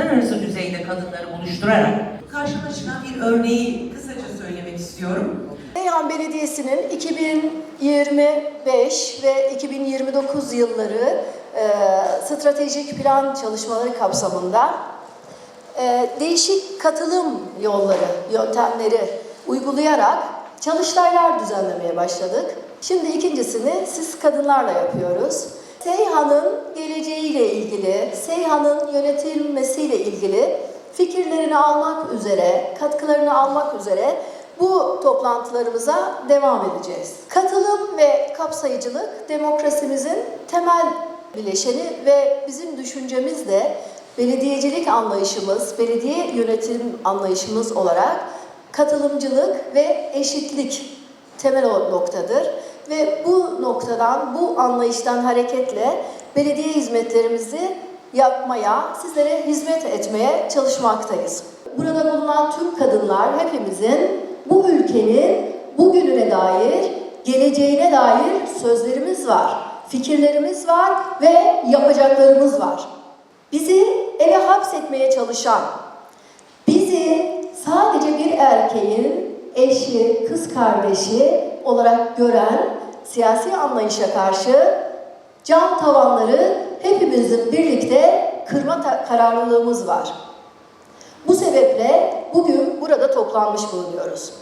uluslararası düzeyde kadınları buluşturarak Karşıma çıkan bir örneği kısaca söylemek istiyorum. Seyhan Belediyesi'nin 2025 ve 2029 yılları e, stratejik plan çalışmaları kapsamında e, değişik katılım yolları, yöntemleri uygulayarak çalıştaylar düzenlemeye başladık. Şimdi ikincisini siz kadınlarla yapıyoruz. Seyhan'ın geleceğiyle ilgili, Seyhan'ın yönetilmesiyle ilgili fikirlerini almak üzere, katkılarını almak üzere bu toplantılarımıza devam edeceğiz. Katılım ve kapsayıcılık demokrasimizin temel bileşeni ve bizim düşüncemiz de belediyecilik anlayışımız, belediye yönetim anlayışımız olarak katılımcılık ve eşitlik temel noktadır. Ve bu noktadan, bu anlayıştan hareketle belediye hizmetlerimizi yapmaya, sizlere hizmet etmeye çalışmaktayız. Burada bulunan tüm kadınlar hepimizin bu ülkenin bugününe dair, geleceğine dair sözlerimiz var, fikirlerimiz var ve yapacaklarımız var. Bizi eve hapsetmeye çalışan, bizi sadece bir erkeğin eşi, kız kardeşi olarak gören siyasi anlayışa karşı cam tavanları hepimizin birlikte kırma kararlılığımız var. Bu sebeple bugün burada toplanmış bulunuyoruz.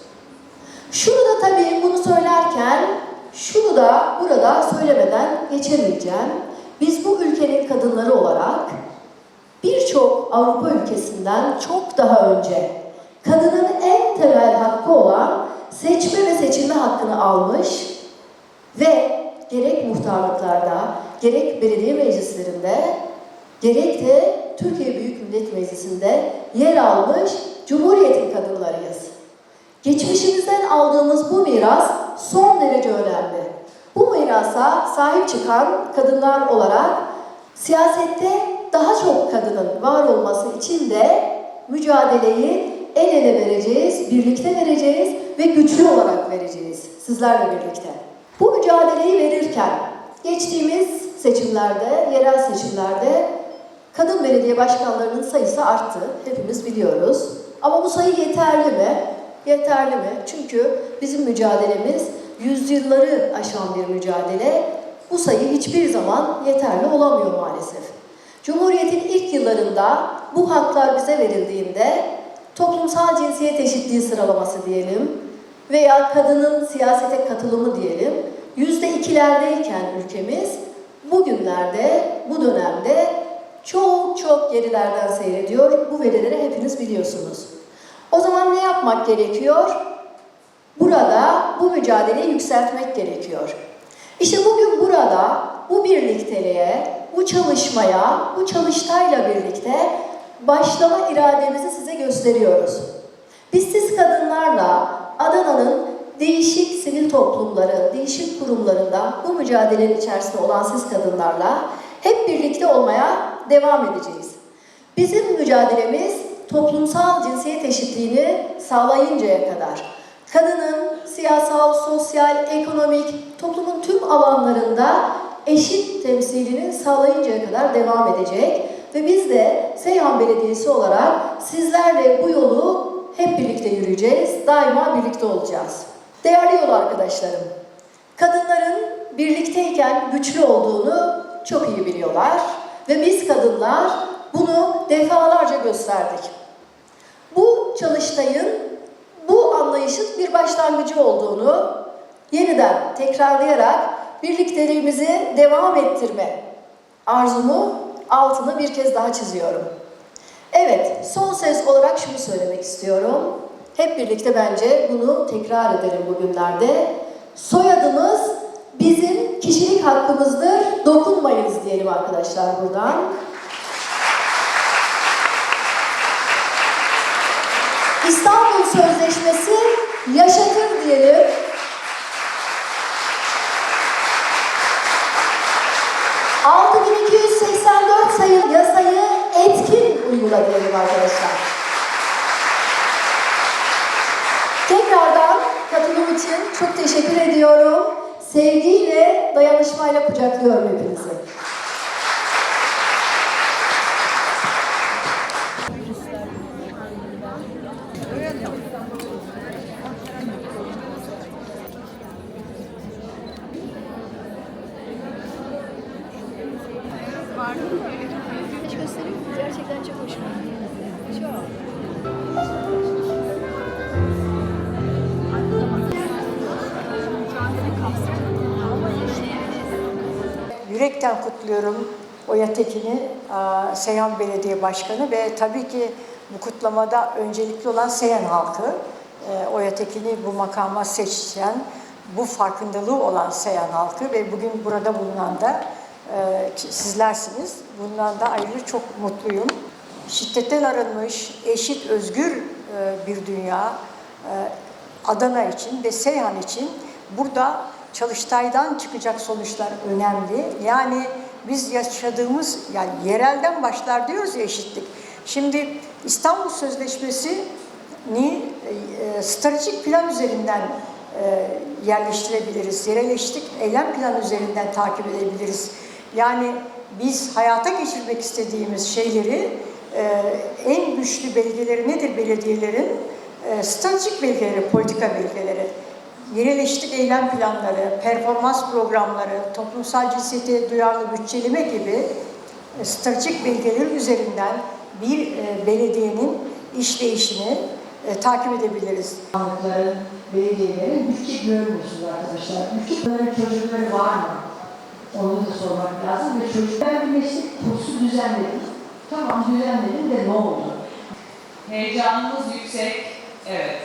Şunu da tabii bunu söylerken şunu da burada söylemeden geçemeyeceğim. Biz bu ülkenin kadınları olarak birçok Avrupa ülkesinden çok daha önce kadının en temel hakkı olan seçme ve seçilme hakkını almış ve gerek muhtarlıklarda, gerek belediye meclislerinde, gerek de Türkiye Büyük Millet Meclisi'nde yer almış Cumhuriyet'in kadınlarıyız. Geçmişimizden aldığımız bu miras son derece önemli. Bu mirasa sahip çıkan kadınlar olarak siyasette daha çok kadının var olması için de mücadeleyi el ele vereceğiz, birlikte vereceğiz ve güçlü olarak vereceğiz sizlerle birlikte. Bu mücadeleyi verirken geçtiğimiz seçimlerde, yerel seçimlerde kadın belediye başkanlarının sayısı arttı. Hepimiz biliyoruz. Ama bu sayı yeterli mi? Yeterli mi? Çünkü bizim mücadelemiz yüzyılları aşan bir mücadele. Bu sayı hiçbir zaman yeterli olamıyor maalesef. Cumhuriyetin ilk yıllarında bu haklar bize verildiğinde toplumsal cinsiyet eşitliği sıralaması diyelim veya kadının siyasete katılımı diyelim yüzde ikilerdeyken ülkemiz bugünlerde, bu dönemde çok çok gerilerden seyrediyor. Bu verileri hepiniz biliyorsunuz. O zaman ne yapmak gerekiyor? Burada bu mücadeleyi yükseltmek gerekiyor. İşte bugün burada bu birlikteliğe, bu çalışmaya, bu çalıştayla birlikte başlama irademizi size gösteriyoruz. Biz siz kadınlarla Adana'nın değişik sivil toplumları, değişik kurumlarında bu mücadelenin içerisinde olan siz kadınlarla hep birlikte olmaya devam edeceğiz. Bizim mücadelemiz toplumsal cinsiyet eşitliğini sağlayıncaya kadar kadının siyasal, sosyal, ekonomik, toplumun tüm alanlarında eşit temsilini sağlayıncaya kadar devam edecek. Ve biz de Belediyesi olarak sizlerle bu yolu hep birlikte yürüyeceğiz, daima birlikte olacağız. Değerli yol arkadaşlarım, kadınların birlikteyken güçlü olduğunu çok iyi biliyorlar ve biz kadınlar bunu defalarca gösterdik. Bu çalıştayın bu anlayışın bir başlangıcı olduğunu yeniden tekrarlayarak birlikteliğimizi devam ettirme arzumu altını bir kez daha çiziyorum. Evet, son söz olarak şunu söylemek istiyorum. Hep birlikte bence bunu tekrar edelim bugünlerde. Soyadımız bizim kişilik hakkımızdır, dokunmayız diyelim arkadaşlar buradan. İstanbul Sözleşmesi yaşatır diyelim. ...6284 sayılı yasayı uygula diyelim arkadaşlar. Tekrardan katılım için çok teşekkür ediyorum. Sevgiyle, dayanışmayla kucaklıyorum hepinizi. Yürekten kutluyorum Oya Tekin'i, Seyhan Belediye Başkanı ve tabii ki bu kutlamada öncelikli olan Seyhan halkı. Eee, Oya Tekin'i bu makama seçen, bu farkındalığı olan Seyhan halkı ve bugün burada bulunan da ki sizlersiniz. Bundan da ayrıca çok mutluyum. Şiddetten arınmış, eşit, özgür eee, bir dünya Adana için ve Seyhan için burada Çalıştay'dan çıkacak sonuçlar önemli. Yani biz yaşadığımız, yani yerelden başlar diyoruz ya eşitlik. Şimdi İstanbul Sözleşmesi'ni e, stratejik plan üzerinden e, yerleştirebiliriz. Yerelleştik eylem planı üzerinden takip edebiliriz. Yani biz hayata geçirmek istediğimiz şeyleri e, en güçlü belgeleri nedir belediyelerin? Stratejik belgeleri, politika belgeleri yereleştik eylem planları, performans programları, toplumsal cinsiyete duyarlı bütçeleme gibi e, stratejik belgeler üzerinden bir e, belediyenin işleyişini e, takip edebiliriz. Bakanlıkların, belediyelerin bütçe görmüyorsunuz arkadaşlar. Bütçelerin çocukları var mı? Onu da sormak lazım ve çocuklar bir meslek kursu düzenledim. Tamam düzenledim de ne oldu? Heyecanımız yüksek, evet.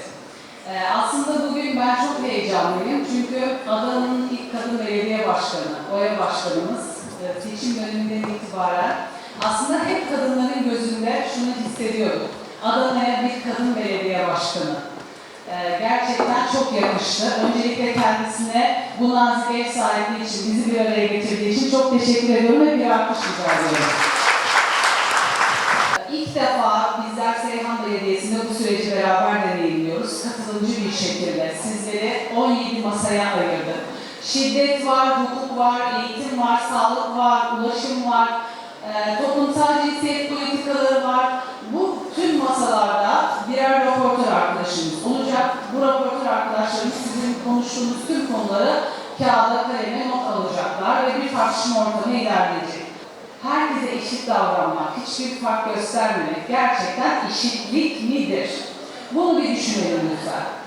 Ee, aslında bugün ben çok heyecanlıyım çünkü Adana'nın ilk kadın belediye başkanı, Oya Başkanımız e, seçim döneminden itibaren aslında hep kadınların gözünde şunu hissediyorduk. Adana'ya bir kadın belediye başkanı. Ee, gerçekten çok yakıştı. Öncelikle kendisine bu nazik ev sahipliği için, bizi bir araya getirdiği için çok teşekkür ediyorum ve bir alkış rica ediyorum. İlk defa Katılımcı bir şekilde sizleri 17 masaya ayırdık. Şiddet var, hukuk var, eğitim var, sağlık var, ulaşım var, e, toplumsal cinsiyet politikaları var. Bu tüm masalarda birer raportör arkadaşımız olacak. Bu raportör arkadaşlarımız sizin konuştuğunuz tüm konuları kağıda kaleme not alacaklar ve bir tartışma ortamı ilerleyecek herkese eşit davranmak, hiçbir fark göstermemek gerçekten eşitlik midir? Bunu bir düşünelim lütfen.